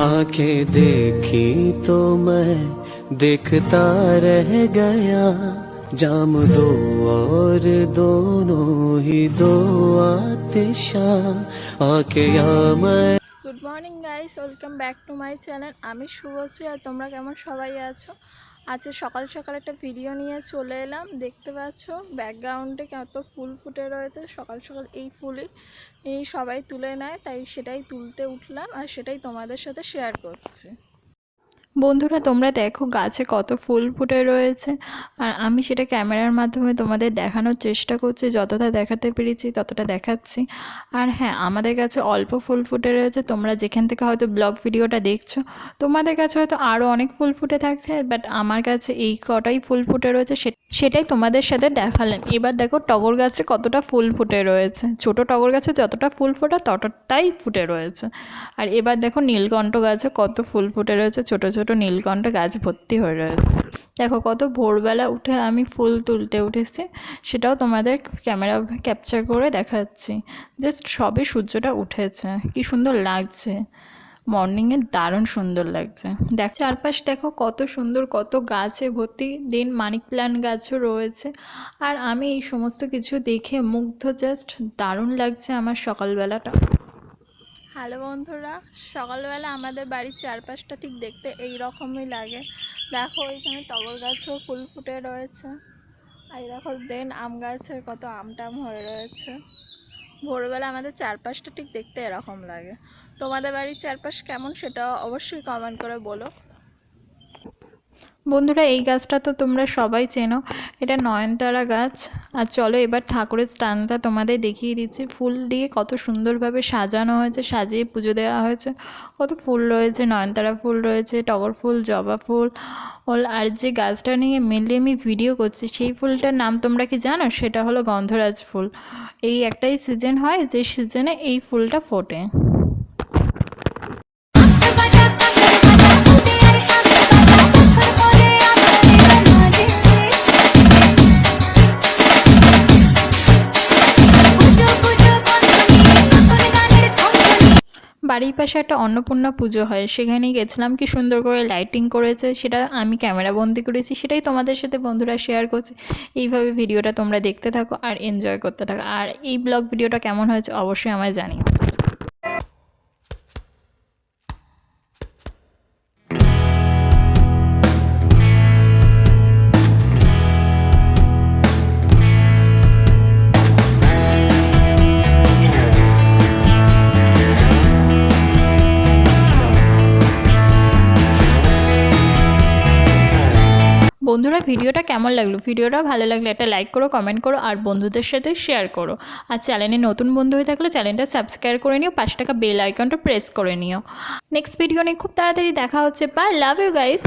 आंखें देखी तो मैं देखता रह गया जाम दो और दोनों ही दो आतिशा आंखें या मैं good morning guys welcome back to my channel আমি শুভশ্রী আর তোমরা কেমন সবাই আছো আজকে সকাল সকাল একটা ভিডিও নিয়ে চলে এলাম। দেখতে পাচ্ছ ব্যাকগ্রাউন্ডে কত ফুল ফুটে রয়েছে। সকাল সকাল এই ফুলই সবাই তুলে নেয়, তাই সেটাই তুলতে উঠলাম আর সেটাই তোমাদের সাথে শেয়ার করছি। বন্ধুরা, তোমরা দেখো গাছে কত ফুল ফুটে রয়েছে। আর আমি সেটা ক্যামেরার মাধ্যমে তোমাদের দেখানোর চেষ্টা করছি, যতটা দেখাতে পেরেছি ততটা দেখাচ্ছি। আর হ্যাঁ আমাদের কাছে অল্প ফুল ফুটে রয়েছে, তোমরা যেখান থেকে হয়তো ব্লগ ভিডিওটা দেখছ, তোমাদের কাছে হয়তো আরও অনেক ফুল ফুটে থাকবে, বাট আমার কাছে এই কটাই ফুল ফুটে রয়েছে সেটাই তোমাদের সাথে দেখালাম। এবার দেখো টগর গাছে কতটা ফুল ফুটে রয়েছে। ছোট টগর গাছে যতটা ফুল ফোটা ততটাই ফুটে রয়েছে। আর এবার দেখো নীলকণ্ঠ গাছে কত ফুল ফুটে রয়েছে, ছোটো ছোট নীলকণ্ঠ গাছ ভর্তি হয়ে রয়েছে। দেখো, কত ভোরবেলা উঠে আমি ফুল তুলতে উঠেছি, সেটাও তোমাদের ক্যামেরা ক্যাপচার করে দেখাচ্ছি। জাস্ট সবে সূর্যটা উঠেছে, কি সুন্দর লাগছে। মর্নিংয়ে দারুণ সুন্দর লাগছে। দেখ, চারপাশ দেখো, কত সুন্দর, কত গাছে ভর্তি। দিন মানি প্ল্যান্ট গাছও রয়েছে। আর আমি এই সমস্ত কিছু দেখে মুগ্ধ, জাস্ট দারুণ লাগছে আমার সকালবেলাটা। হ্যালো বন্ধুরা, সকালবেলা আমাদের বাড়ির চারপাশটা ঠিক দেখতে এই রকমই লাগে। দেখো, এখানে টগর গাছও ফুল ফুটে রয়েছে। আর দেখো, দেন আম গাছের কত আম টাম হয়ে রয়েছে। ভোরবেলা আমাদের চারপাশটা ঠিক দেখতে এরকম লাগে। তোমাদের বাড়ির চারপাশ কেমন সেটা অবশ্যই কমেন্ট করে বলো। বন্ধুরা, এই গাছটা তো তোমরা সবাই চেনো। এটা নয়নতারা গাছ। আর চলো এবার ঠাকুরের স্থানটা তোমাদের দেখিয়ে দিচ্ছি। ফুল দিয়ে কত সুন্দরভাবে সাজানো হয়েছে, সাজিয়ে পুজো দেওয়া হয়েছে। কত ফুল রয়েছে, নয়নতারা ফুল রয়েছে, টগর ফুল, জবা ফুল। আর যে গাছটা নিয়ে মেনলি আমি ভিডিও করছি, সেই ফুলটার নাম তোমরা কি জানো? সেটা হলো গন্ধরাজ ফুল। এই একটাই সিজন হয়, যে সিজনে এই ফুলটা ফোটে। বাড়ির পাশে একটা অন্নপূর্ণা পুজো হয় সেখানে গেছিলাম কি সুন্দর করে লাইটিং করেছে, সেটা আমি ক্যামেরা বন্দি করেছি, সেটাই তোমাদের সাথে বন্ধুরা শেয়ার করছি। এইভাবে ভিডিওটা তোমরা দেখতে থাকো আর এনজয় করতে থাকো। আর এই ব্লগ ভিডিওটা কেমন হয়েছে অবশ্যই আমায় জানিও। ভিডিওটা কেমন লাগল? ভিডিওটা ভালো লাগলে একটা লাইক করো কমেন্ট করো, আর বন্ধুদের সাথে শেয়ার করো। আর চ্যানেলে নতুন বন্ধু হয়ে থাকলে চ্যানেলটা সাবস্ক্রাইব করে নিও পাঁচ টাকা বেল আইকনটা প্রেস করে নিও। নেক্সট ভিডিও নিয়ে খুব তাড়াতাড়ি দেখা হচ্ছে। By love you guys